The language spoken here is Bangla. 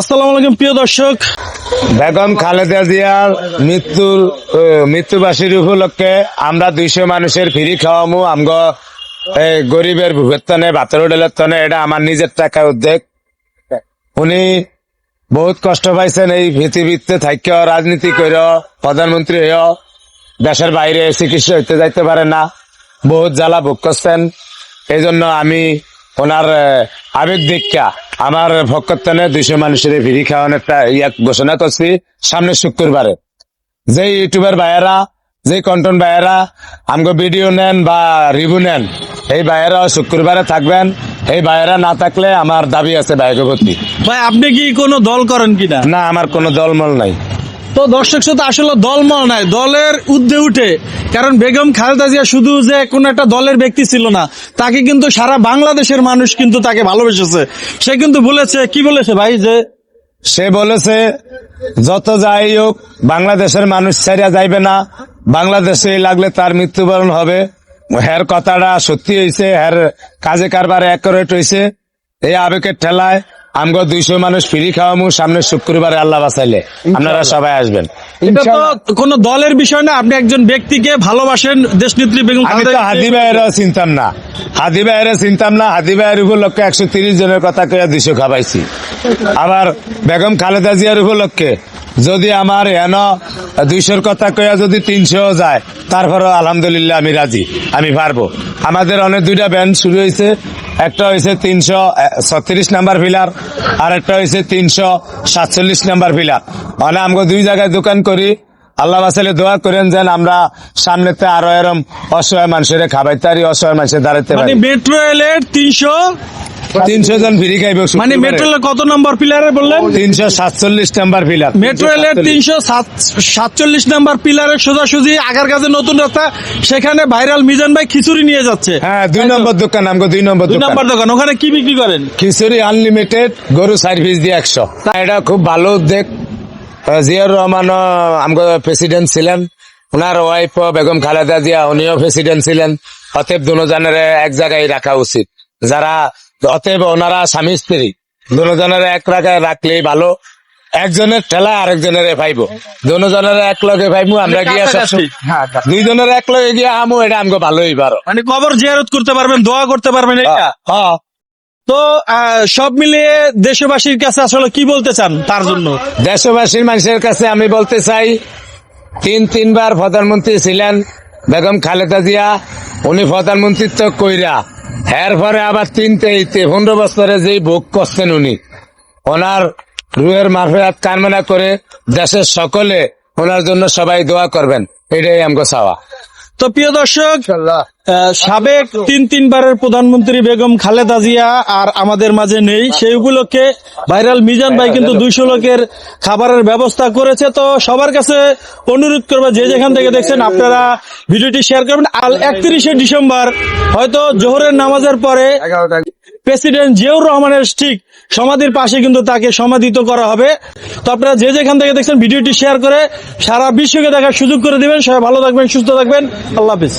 আসসালামু আলাইকুম প্রিয় দর্শক। বেগম খালেদা জিয়ার মৃত্যুর ও, মৃত্যুবার্ষিক উপলক্ষে আমরা দুইশো মানুষের ফ্রি খাওয়ামু। আমগ গরিবের ভুগের তনে ভাতের হোটেলের তনে এটা আমার নিজের টাকা উদ্যোগ। উনি বহুত কষ্ট পাইছেন এই পৃথিবীতে থাক্য রাজনীতি কইর প্রধানমন্ত্রী হইয় দেশের বাইরে চিকিৎসা হইতে যাইতে পারে না বহুত জ্বালা ভোগ করছেন। এই জন্য আমি ওনার আবেগ দীক্ষা আমার ভক্তনে দুইশো মানুষের ভিডি খাওয়ানোর একটা ইয়া ঘোষণা করছি সামনে শুক্রবারে। যে ইউটিউবার ভাইয়েরা যে কন্টন ভাইয়েরা আমগো ভিডিও নেন বা রিভিউ নেন এই ভাইয়েরা শুক্রবারে থাকবেন। এই ভাইয়েরা না থাকলে আমার দাবি আছে ভাইকে প্রতি ভাই আপনি কি কোনো দল করেন কিনা? না আমার কোনো দলমল নাই। তো দর্শক সাথে আসলে দলমল নাই, দলের ঊর্ধ্বে উঠে। কারণ বেগম খালেদা জিয়া শুধু যে কোন একটা দলের ব্যক্তি ছিল না, তাকে কিন্তু সারা বাংলাদেশের মানুষ কিন্তু তাকে ভালোবেসেছে। সে কিন্তু বলেছে, কি বলেছে ভাই যে? সে বলেছে, যত যাই হোক, বাংলাদেশের মানুষ ছাড়িয়া যাইবে না। বাংলাদেশে লাগলে তার মৃত্যুবরণ হবে। হের কথাটা সত্যি হয়েছে হের কাজে কারবার অ্যাকোরেট হয়েছে এই আবেগের ঠেলায় আমগো দুইশো মানুষ ফ্রি খাওয়ামু সামনে শুক্রবারে আল্লাহ বাঁচাইলে। আপনারা সবাই আসবেন। এটা তো কোনো দলের বিষয় না আপনি একজন ব্যক্তিকে ভালোবাসেন দেশনেত্রী বেগম আমি তো হাদি চিনতাম না। হাদি চিনতাম না হাদি ভাইয়ের উপলক্ষে একশো তিরিশ জনের কথা কয়ে দুইশো খাবাইছি আবার বেগম খালেদা জিয়ার উপলক্ষে যদি আমার এন দুইশোর কথা কয়া যদি তিনশো যায় তারপরও আলহামদুলিল্লাহ আমি রাজি আমি পারব। আমাদের অনেক দুইটা ব্যান্ড শুরু হয়েছে একটা হয়েছে তিনশো ছত্রিশ নাম্বার ফিলার আর একটা হয়েছে তিনশো সাতচল্লিশ নাম্বার ফিলার মানে আমরা দুই জায়গায় দোকান করি আল্লাহ বাসালে দোয়া করেন যেন আমরা সামনেতে আরও এরম অসহায় মানুষের খাবাইতে পারি অসহায় মানুষের দাঁড়াতে পারি মেট্রো রেলের তিনশো তিনশো জন ফিরি খাইব মানে মেট্রো কত নম্বর পিলারে বললেন? তিনশো সাতচল্লিশ নাম্বার ফিলার মেট্রো রেলের তিনশো সাতচল্লিশ। নাম্বার পিলারের সোজাসুজি আগার কাছে নতুন রাস্তা সেখানে ভাইরাল মিজান ভাই খিচুড়ি নিয়ে যাচ্ছে। হ্যাঁ দুই নম্বর দোকান আমগো দুই নম্বর দুই নম্বর দোকান ওখানে কি বিক্রি করেন? খিচুড়ি আনলিমিটেড গরু সার্ভিস দিয়ে একশো। এটা খুব ভালো উদ্যোগ। জিয়াউর রহমান আমগো প্রেসিডেন্ট ছিলেন। ওনার ওয়াইফ বেগম খালেদা জিয়া উনিও প্রেসিডেন্ট ছিলেন। অতএব দুজনের এক জায়গায় রাখা উচিত। যারা অতএব ওনারা স্বামী স্ত্রী দুজনের এক জায়গায় রাখলেই ভালো। একজনের ঠেলা আরেকজনের পাইবো দুজনের এক লগে পাইবো আমরা গিয়া হ্যাঁ, দুইজনের এক লগে গিয়া আমো এটা আমগো ভালোই পারো মানে কবর জিয়ারত করতে পারবেন দোয়া করতে পারবেন এটা হ্যাঁ। তো আহ, সব মিলিয়ে দেশবাসীর কাছে আসলে কি বলতে চান তার জন্য? দেশবাসীর মানুষের কাছে আমি বলতে চাই তিন তিনবার প্রধানমন্ত্রী ছিলেন বেগম খালেদা জিয়া উনি প্রধানমন্ত্রিত্ব কইরা এর পরে আবার তিনটে ইতে। পনেরো বছরে যেই ভোগ করছেন উনি, ওনার রুহের মাফিয়াত কামনা করে দেশের সকলে ওনার জন্য সবাই দোয়া করবেন। এটাই আমগো চাওয়া। তো প্রিয় দর্শক সাবেক তিন তিনবারের প্রধানমন্ত্রী বেগম খালেদা জিয়া আর আমাদের মাঝে নেই। সেই উপলক্ষে ভাইরাল মিজান ভাই কিন্তু দুইশো লোকের খাবারের ব্যবস্থা করেছে। তো সবার কাছে অনুরোধ করব যে যেখান থেকে দেখছেন আপনারা ভিডিওটি শেয়ার করবেন। আর একত্রিশে ডিসেম্বর হয়তো জোহরের নামাজের পরে প্রেসিডেন্ট জিয়াউর রহমানের ঠিক সমাধির পাশে কিন্তু তাকে সমাধিত করা হবে। তো আপনারা যে যেখান থেকে দেখছেন ভিডিওটি শেয়ার করে সারা বিশ্বকে দেখার সুযোগ করে দিবেন। সবাই ভালো থাকবেন, সুস্থ থাকবেন। আল্লাহ হাফিজ।